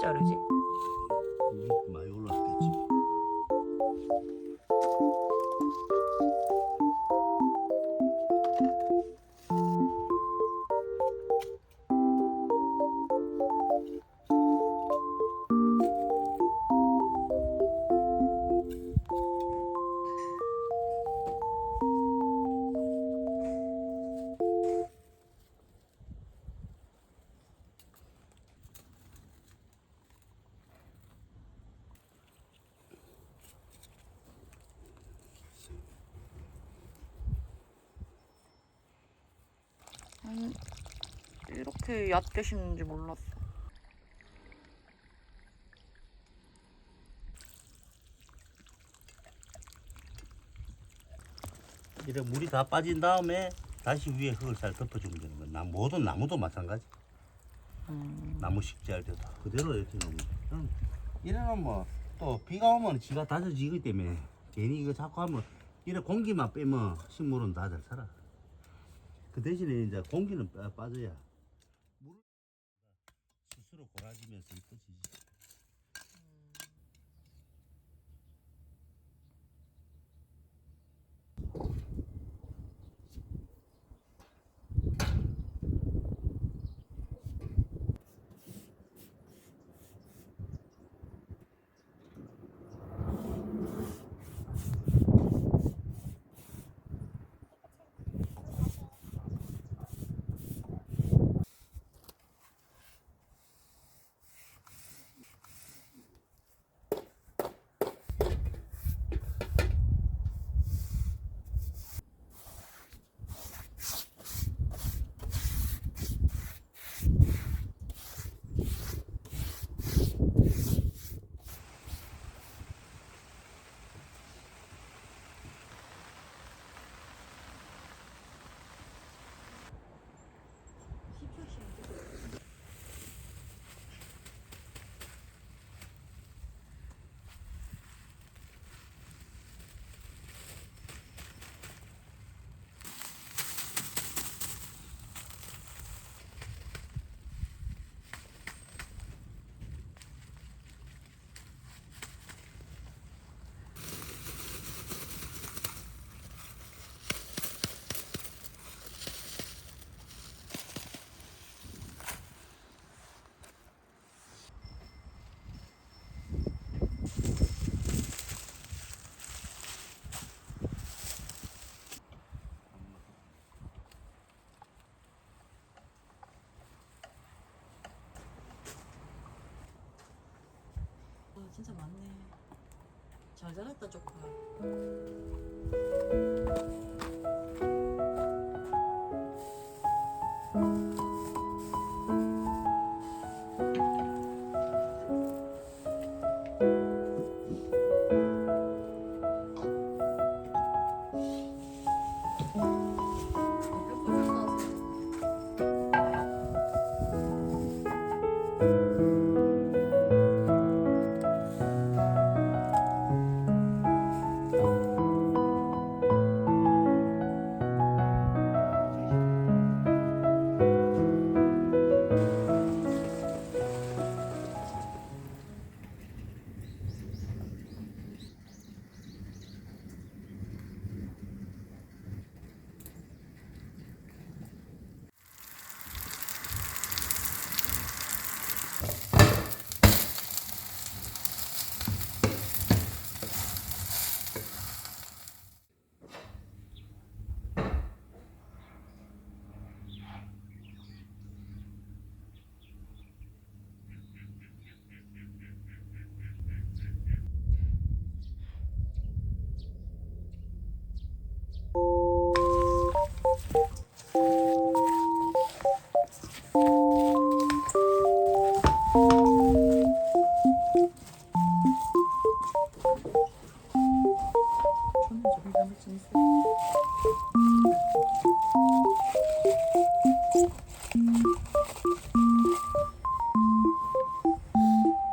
자르지? 이렇게 얕게 심는지 몰랐어. 이래 물이 다 빠진 다음에 다시 위에 흙을 잘 덮어주면 되는 거야. 나 모든 나무도 마찬가지. 음. 나무 식재할 때도 그대로 이렇게 놓으면 이래는 뭐또 비가 오면 지가 다져지기 때문에 괜히 이거 자꾸 하면 이래 공기만 빼면 식물은 다 잘 살아. 그 대신에 이제 공기는 빠- 빠져야 물을 스스로 골아지면서 이뻐지지. 아 진짜 많네. 잘 자랐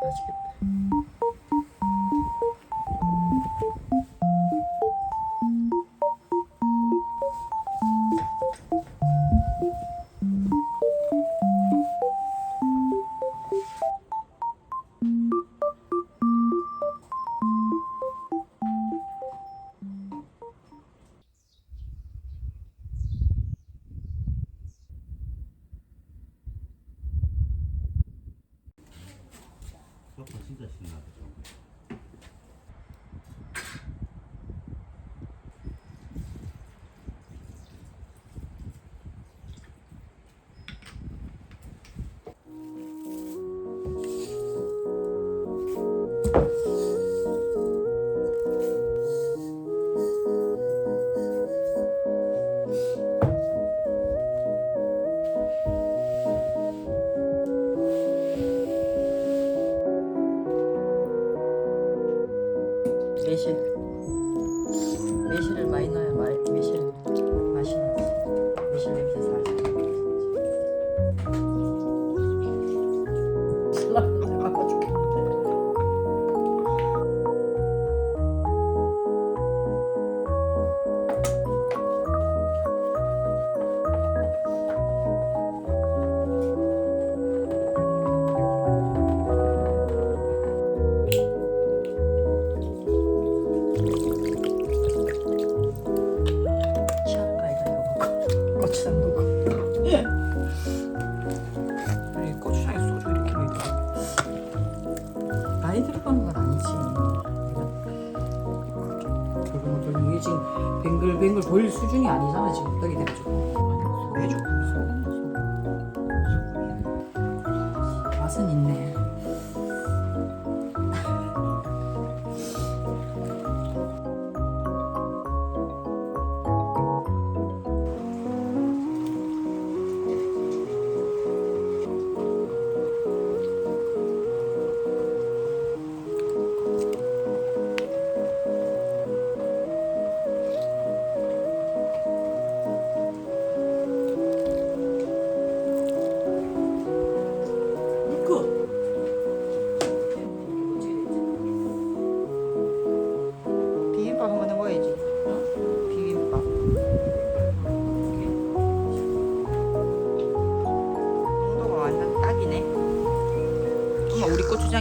맛있겠다. 고 고추장 넣고. 아니 고추장에 소주 이렇게 들어. 많이 들어가는 건 아니지. 그거 좀 이게 지금 뱅글뱅글 보일 수준이 아니잖아 지금 떡이 돼가지고. 왜 조금 맛은 있네.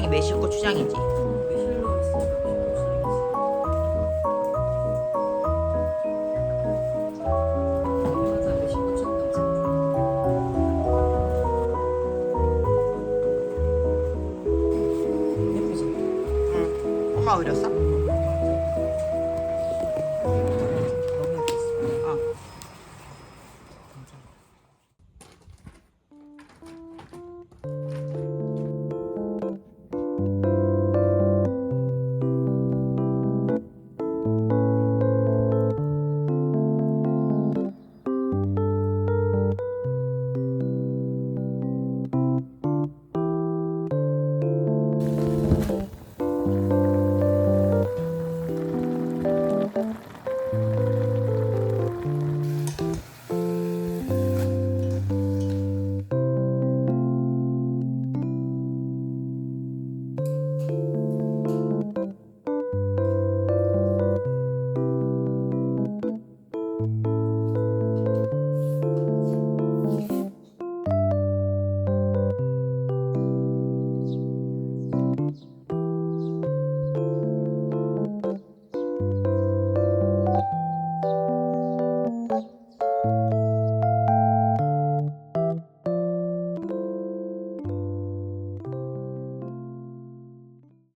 고추장이 매실 고추장이지. 엄마 그렸어?